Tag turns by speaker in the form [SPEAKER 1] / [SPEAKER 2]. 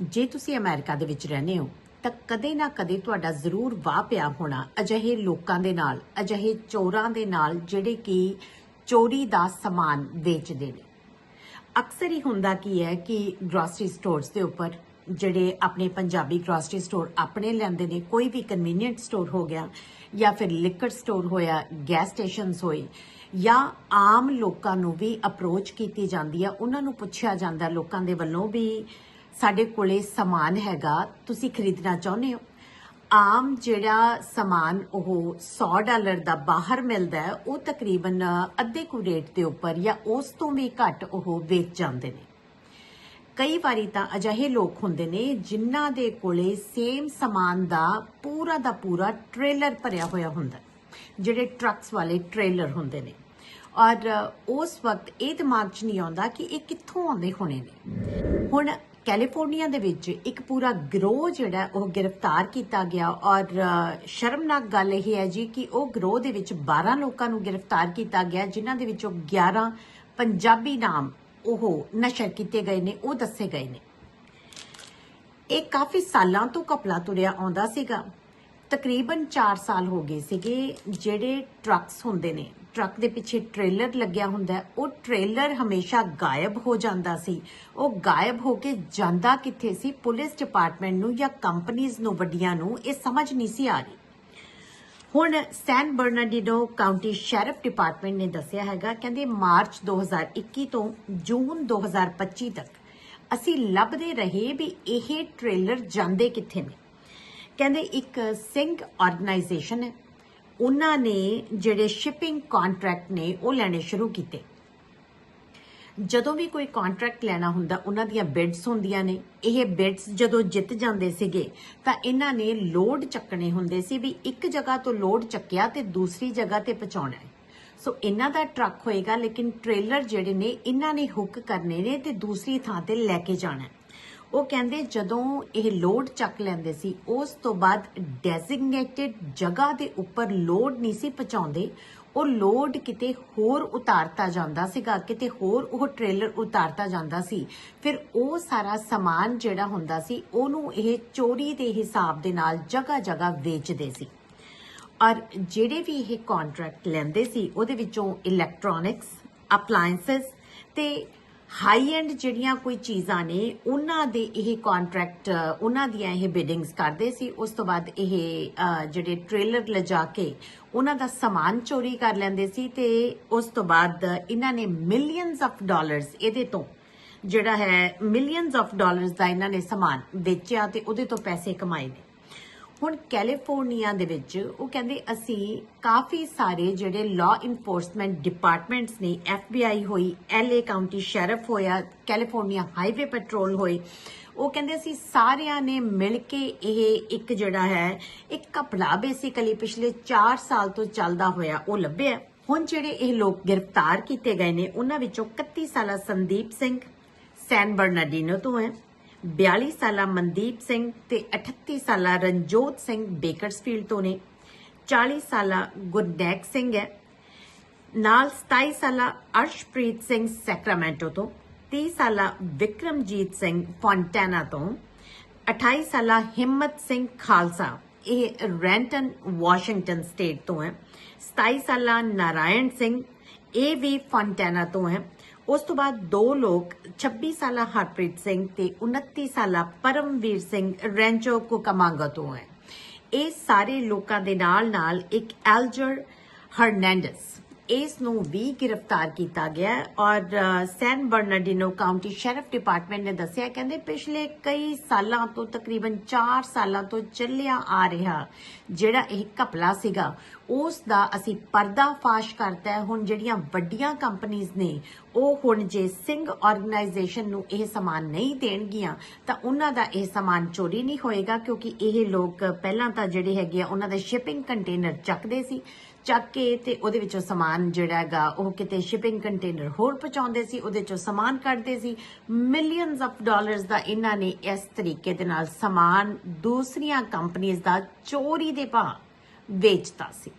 [SPEAKER 1] ਜੇ ਤੁਸੀਂ ਅਮਰੀਕਾ ਦੇ ਵਿੱਚ ਰਹਿੰਦੇ ਹੋ, ਤਾਂ ਕਦੇ ਨਾ ਕਦੇ ਤੁਹਾਡਾ ਜ਼ਰੂਰ ਵਾਹ ਪਿਆ ਹੋਣਾ ਅਜਿਹੇ ਲੋਕਾਂ ਦੇ ਨਾਲ, ਅਜਿਹੇ ਚੋਰਾਂ ਦੇ ਨਾਲ ਜਿਹੜੇ ਕਿ ਚੋਰੀ ਦਾ ਸਮਾਨ ਵੇਚਦੇ ਨੇ। ਅਕਸਰ ਹੀ ਹੁੰਦਾ ਕੀ ਹੈ ਕਿ ਗਰੋਸਰੀ ਸਟੋਰਸ ਦੇ ਉੱਪਰ ਜਿਹੜੇ ਆਪਣੇ ਪੰਜਾਬੀ ਗਰੋਸਰੀ ਸਟੋਰ ਆਪਣੇ ਲੈਂਦੇ ਨੇ, ਕੋਈ ਵੀ ਕਨਵੀਨੀਅੰਟ ਸਟੋਰ ਹੋ ਗਿਆ ਜਾਂ ਫਿਰ ਲਿਕਰ ਸਟੋਰ ਹੋਇਆ ਗੈਸ ਸਟੇਸ਼ਨਸ ਹੋਏ, ਜਾਂ ਆਮ ਲੋਕਾਂ ਨੂੰ ਵੀ ਅਪਰੋਚ ਕੀਤੀ ਜਾਂਦੀ ਹੈ ਉਹਨਾਂ ਨੂੰ ਪੁੱਛਿਆ ਜਾਂਦਾ ਲੋਕਾਂ ਦੇ ਵੱਲੋਂ ਵੀ ਸਾਡੇ ਕੋਲੇ ਸਮਾਨ ਹੈਗਾ, ਤੁਸੀਂ ਖਰੀਦਣਾ ਚਾਹੁੰਦੇ ਹੋ। ਆਮ ਜਿਹੜਾ ਸਮਾਨ ਉਹ 100 ਡਾਲਰ ਦਾ ਬਾਹਰ ਮਿਲਦਾ ਹੈ, ਉਹ ਤਕਰੀਬਨ ਅੱਧੇ ਕੁ ਰੇਟ ਦੇ ਉੱਪਰ ਜਾਂ ਉਸ ਤੋਂ ਵੀ ਘੱਟ ਉਹ ਵੇਚ ਜਾਂਦੇ ਨੇ। ਕਈ ਵਾਰੀ ਤਾਂ ਅਜਿਹੇ ਲੋਕ ਹੁੰਦੇ ਨੇ ਜਿਨ੍ਹਾਂ ਦੇ ਕੋਲੇ ਸੇਮ ਸਮਾਨ ਦਾ ਪੂਰਾ ਦਾ ਪੂਰਾ ਟ੍ਰੇਲਰ ਭਰਿਆ ਹੋਇਆ ਹੁੰਦਾ ਜਿਹੜੇ ਟਰੱਕਸ ਵਾਲੇ ਟ੍ਰੇਲਰ ਹੁੰਦੇ ਨੇ। ਔਰ ਉਸ ਵਕਤ ਇਹ ਦਿਮਾਗ 'ਚ ਨਹੀਂ ਆਉਂਦਾ ਕਿ ਇਹ ਕਿੱਥੋਂ ਆਉਂਦੇ ਹੋਣੇ ਨੇ। ਹੁਣ ਕੈਲੀਫੋਰਨੀਆ ਦੇ ਵਿੱਚ ਇੱਕ ਪੂਰਾ ਗਰੋਹ ਜਿਹੜਾ ਉਹ ਗ੍ਰਿਫਤਾਰ ਕੀਤਾ ਗਿਆ ਔਰ ਸ਼ਰਮਨਾਕ ਗੱਲ ਇਹ ਹੈ ਜੀ ਕਿ ਉਹ ਗਰੋਹ ਦੇ ਵਿੱਚ 12 ਲੋਕਾਂ ਨੂੰ ਗ੍ਰਿਫਤਾਰ ਕੀਤਾ ਗਿਆ, ਜਿਨ੍ਹਾਂ ਦੇ ਵਿੱਚੋਂ 11 ਪੰਜਾਬੀ ਨਾਮ ਉਹ ਨਸ਼ਰ ਕੀਤੇ ਗਏ ਨੇ, ਉਹ ਦੱਸੇ ਗਏ ਨੇ। ਇਹ ਕਾਫੀ ਸਾਲਾਂ ਤੋਂ ਕਪਲਾ ਤੁਰਿਆ ਆਉਂਦਾ ਸੀਗਾ। ਤਕਰੀਬਨ 4 ਸਾਲ ਹੋ ਗਏ ਸੀਗੇ ਜਿਹੜੇ ਟਰੱਕਸ ਹੁੰਦੇ ਨੇ। ਟਰੱਕ ਦੇ ਪਿੱਛੇ ਟ੍ਰੇਲਰ ਲੱਗਿਆ ਹੁੰਦਾ ਉਹ ਟ੍ਰੇਲਰ ਹਮੇਸ਼ਾ ਗਾਇਬ ਹੋ ਜਾਂਦਾ ਸੀ। ਉਹ ਗਾਇਬ ਹੋ ਕੇ ਜਾਂਦਾ ਕਿੱਥੇ ਸੀ? ਪੁਲਿਸ ਡਿਪਾਰਟਮੈਂਟ ਨੂੰ ਜਾਂ ਕੰਪਨੀਆਂ ਨੂੰ, ਵੱਡੀਆਂ ਨੂੰ? ਇਹ ਸਮਝ ਨਹੀਂ ਸੀ ਆ ਰਹੀ। ਹੁਣ San Bernardino county sheriff department ਨੇ ਦੱਸਿਆ ਹੈਗਾ, ਕਹਿੰਦੇ ਮਾਰਚ 2021 ਤੋਂ ਜੂਨ 2025 ਤੱਕ ਅਸੀਂ ਲੱਭਦੇ ਰਹੇ ਵੀ ਇਹ ਟ੍ਰੇਲਰ ਜਾਂਦੇ ਕਿੱਥੇ ਨੇ। ਕਹਿੰਦੇ ਇੱਕ ਸਿੰਘ ਆਰਗੇਨਾਈਜੇਸ਼ਨ ਹੈ। ਉਹਨਾਂ ਨੇ ਜਿਹੜੇ ਸ਼ਿਪਿੰਗ ਕੰਟਰੈਕਟ ਨੇ, ਉਹ ਲੈਣੇ ਸ਼ੁਰੂ ਕੀਤੇ। ਜਦੋਂ ਵੀ ਕੋਈ ਕੰਟਰੈਕਟ ਲੈਣਾ ਹੁੰਦਾ, ਉਹਨਾਂ ਦੀਆਂ ਬਿਡਸ ਹੁੰਦੀਆਂ ਨੇ। ਇਹ ਬਿਡਸ ਜਦੋਂ ਜਿੱਤ ਜਾਂਦੇ ਸੀਗੇ, ਤਾਂ ਇਹਨਾਂ ਨੇ ਲੋਡ ਚੱਕਣੇ ਹੁੰਦੇ ਸੀ ਵੀ ਇੱਕ ਜਗ੍ਹਾ ਤੋਂ ਲੋਡ ਚੱਕਿਆ ਤੇ ਦੂਸਰੀ ਜਗ੍ਹਾ ਤੇ ਪਹੁੰਚਾਉਣਾ ਹੈ। ਸੋ ਇਹਨਾਂ ਦਾ ਟਰੱਕ ਹੋਏਗਾ, ਲੇਕਿਨ ਟ੍ਰੇਲਰ ਜਿਹੜੇ ਨੇ, ਇਹਨਾਂ ਨੇ ਹੁੱਕ ਕਰਨੇ ਨੇ ਤੇ ਦੂਸਰੀ ਥਾਂ ਤੇ ਲੈ ਕੇ ਜਾਣਾ ਉਹ ਕਹਿੰਦੇ ਜਦੋਂ ਇਹ ਲੋਡ ਚੱਕ ਲੈਂਦੇ ਸੀ, ਉਸ ਤੋਂ ਬਾਅਦ ਡੈਜ਼ਿਗਨੇਟਿਡ ਜਗ੍ਹਾ ਦੇ ਉੱਪਰ ਲੋਡ ਨਹੀਂ ਸੀ ਪਹੁੰਚਾਉਂਦੇ, ਉਹ ਲੋਡ ਕਿਤੇ ਹੋਰ ਉਤਾਰਤਾ ਜਾਂਦਾ ਸੀਗਾ, ਕਿਤੇ ਹੋਰ ਉਹ ਟ੍ਰੇਲਰ ਉਤਾਰਤਾ ਜਾਂਦਾ ਸੀ। ਫਿਰ ਉਹ ਸਾਰਾ ਸਮਾਨ ਜਿਹੜਾ ਹੁੰਦਾ ਸੀ, ਉਹਨੂੰ ਇਹ ਚੋਰੀ ਦੇ ਹਿਸਾਬ ਦੇ ਨਾਲ ਜਗ੍ਹਾ ਜਗ੍ਹਾ ਵੇਚਦੇ ਸੀ। ਔਰ ਜਿਹੜੇ ਵੀ ਇਹ ਕੰਟਰੈਕਟ ਲੈਂਦੇ ਸੀ, ਉਹਦੇ ਵਿੱਚੋਂ ਇਲੈਕਟ੍ਰੋਨਿਕਸ ਅਪਲਾਈਐਂਸਸ ਤੇ ਹਾਈ ਐਂਡ ਜਿਹੜੀਆਂ ਕੋਈ ਚੀਜ਼ਾਂ ਨੇ, ਉਹਨਾਂ ਦੇ ਇਹ ਕੰਟਰੈਕਟ ਉਹਨਾਂ ਦੀਆਂ ਇਹ ਬਿਡਿੰਗਸ ਕਰਦੇ ਸੀ। ਉਸ ਤੋਂ ਬਾਅਦ ਇਹ ਜਿਹੜੇ ਟ੍ਰੇਲਰ ਲਿਜਾ ਕੇ ਉਹਨਾਂ ਦਾ ਸਮਾਨ ਚੋਰੀ ਕਰ ਲੈਂਦੇ ਸੀ ਤੇ ਉਸ ਤੋਂ ਬਾਅਦ ਇਹਨਾਂ ਨੇ ਮਿਲੀਅਨਸ ਆਫ ਡਾਲਰਸ ਇਹਦੇ ਤੋਂ, ਜਿਹੜਾ ਹੈ ਮਿਲੀਅਨਸ ਆਫ ਡਾਲਰਸ ਦਾ ਇਹਨਾਂ ਨੇ ਸਮਾਨ ਵੇਚਿਆ ਤੇ ਉਹਦੇ ਤੋਂ ਪੈਸੇ ਕਮਾਏ ਨੇ। ਹੁਣ ਕੈਲੀਫੋਰਨੀਆ ਦੇ ਵਿੱਚ ਉਹ ਕਹਿੰਦੇ ਅਸੀਂ ਕਾਫੀ ਸਾਰੇ ਜਿਹੜੇ ਲਾਅ ਇਨਫੋਰਸਮੈਂਟ ਡਿਪਾਰਟਮੈਂਟਸ ਨੇ FBI ਹੋਈ LA ਕਾਉਂਟੀ ਸ਼ੈਰਿਫ ਹੋਇਆ ਕੈਲੀਫੋਰਨੀਆ ਹਾਈਵੇ ਪੈਟਰੋਲ ਹੋਏ, ਉਹ ਕਹਿੰਦੇ ਅਸੀਂ ਸਾਰਿਆਂ ਨੇ ਮਿਲ ਕੇ ਇਹ ਇੱਕ ਜਿਹੜਾ ਹੈ, ਇੱਕ ਕਪੜਾ ਬੇਸਿਕਲੀ ਪਿਛਲੇ 4 ਸਾਲ ਤੋਂ ਚੱਲਦਾ ਹੋਇਆ ਉਹ ਲੱਭਿਆ। ਹੁਣ ਜਿਹੜੇ ਇਹ ਲੋਕ ਗ੍ਰਿਫਤਾਰ ਕੀਤੇ ਗਏ ਨੇ, ਉਹਨਾਂ ਵਿੱਚੋਂ 31 ਸਾਲਾ ਸੰਦੀਪ ਸਿੰਘ, ਸੈਨ ਬਰਨਾਡੀਨੋ ਤੋਂ ਹੈ। 42 ਸਾਲਾ ਮਨਦੀਪ ਸਿੰਘ ਤੇ 38 ਸਾਲਾ ਰਣਜੋਤ ਸਿੰਘ ਬੇਕਰਸਫੀਲਡ ਤੋਂ ਨੇ। 40 ਸਾਲਾ ਗੁਰਨੈਕ ਸਿੰਘ ਹੈ। ਨਾਲ 27 ਸਾਲਾ ਅਰਸ਼ਪ੍ਰੀਤ ਸਿੰਘ ਸੈਕਰਾਮੈਂਟੋ ਤੋਂ। 30 ਸਾਲਾ ਵਿਕਰਮਜੀਤ ਸਿੰਘ ਫੌਂਟੈਨਾ ਤੋਂ। 28 ਸਾਲਾ ਹਿੰਮਤ ਸਿੰਘ ਖਾਲਸਾ, ਇਹ ਰੈਂਟਨ, ਵਾਸ਼ਿੰਗਟਨ ਸਟੇਟ ਤੋਂ ਹੈ। 27 ਸਾਲਾ ਨਾਰਾਇਣ ਸਿੰਘ, ਇਹ ਵੀ ਫੌਂਟੈਨਾ ਤੋਂ ਹੈ। ਉਸ ਤੋਂ ਬਾਅਦ ਦੋ ਲੋਕ 26 ਸਾਲਾ ਹਰਪ੍ਰੀਤ ਸਿੰਘ ਤੇ 29 ਸਾਲਾ ਪਰਮਵੀਰ ਸਿੰਘ ਰੈਂਚੋ ਕੁਕਮਾਂਗਾ ਤੋਂ ਹੈ। ਇਹ ਸਾਰੇ ਲੋਕਾਂ ਦੇ ਨਾਲ ਨਾਲ ਇੱਕ ਐਲਜਰ ਹਰਨੈਂਡਸ ਇਸ ਨੂੰ ਵੀ ਗ੍ਰਿਫਤਾਰ ਕੀਤਾ ਗਿਆ ਔਰ San Bernardino county sheriff department ਨੇ ਦੱਸਿਆ ਕਹਿੰਦੇ ਪਿਛਲੇ ਕਈ ਸਾਲਾਂ ਤੋਂ ਤਕਰੀਬਨ 4 ਸਾਲਾਂ ਤੋਂ ਚੱਲਿਆ ਆ ਰਿਹਾ, ਜਿਹੜਾ ਇਹ ਘਪਲਾ ਸੀਗਾ, ਉਸ ਦਾ ਅਸੀਂ ਪਰਦਾਫਾਸ਼ ਕਰਤਾ ਹੈ, ਹੁਣ ਜਿਹੜੀਆਂ ਵੱਡੀਆਂ ਕੰਪਨੀਆਂ ਨੇ, ਉਹ ਹੁਣ ਜੇ ਸਿੰਘ ਆਰਗੇਨਾਈਜੇਸ਼ਨ ਨੂੰ ਇਹ ਸਮਾਨ ਨਹੀਂ ਦੇਣਗੀਆਂ, ਤਾਂ ਉਹਨਾਂ ਦਾ ਇਹ ਸਮਾਨ ਚੋਰੀ ਨਹੀਂ ਹੋਏਗਾ, ਕਿਉਂਕਿ ਇਹ ਲੋਕ ਪਹਿਲਾਂ ਤਾਂ ਜਿਹੜੇ ਹੈਗੇ ਆ, ਉਹਨਾਂ ਦੇ ਸ਼ਿਪਿੰਗ ਕੰਟੇਨਰ ਚੱਕਦੇ ਸੀ। ਚੱਕ ਕੇ ਤੇ ਉਹਦੇ ਵਿੱਚੋਂ ਸਮਾਨ ਜਿਹੜਾ ਹੈਗਾ, ਉਹ ਕਿਤੇ ਸ਼ਿਪਿੰਗ ਕੰਟੇਨਰ ਹੋਰ ਪਹੁੰਚਾਉਂਦੇ ਸੀ, ਉਹਦੇ ਚੋਂ ਸਮਾਨ ਕੱਢਦੇ ਸੀ। ਮਿਲੀਅਨਸ ਆਫ ਡਾਲਰਸ ਦਾ ਇਹਨਾਂ ਨੇ ਇਸ ਤਰੀਕੇ ਦੇ ਨਾਲ ਸਮਾਨ ਦੂਸਰੀਆਂ ਕੰਪਨੀਆਂ ਦਾ ਚੋਰੀ ਦੇ ਭਾਅ ਵੇਚਤਾ ਸੀ।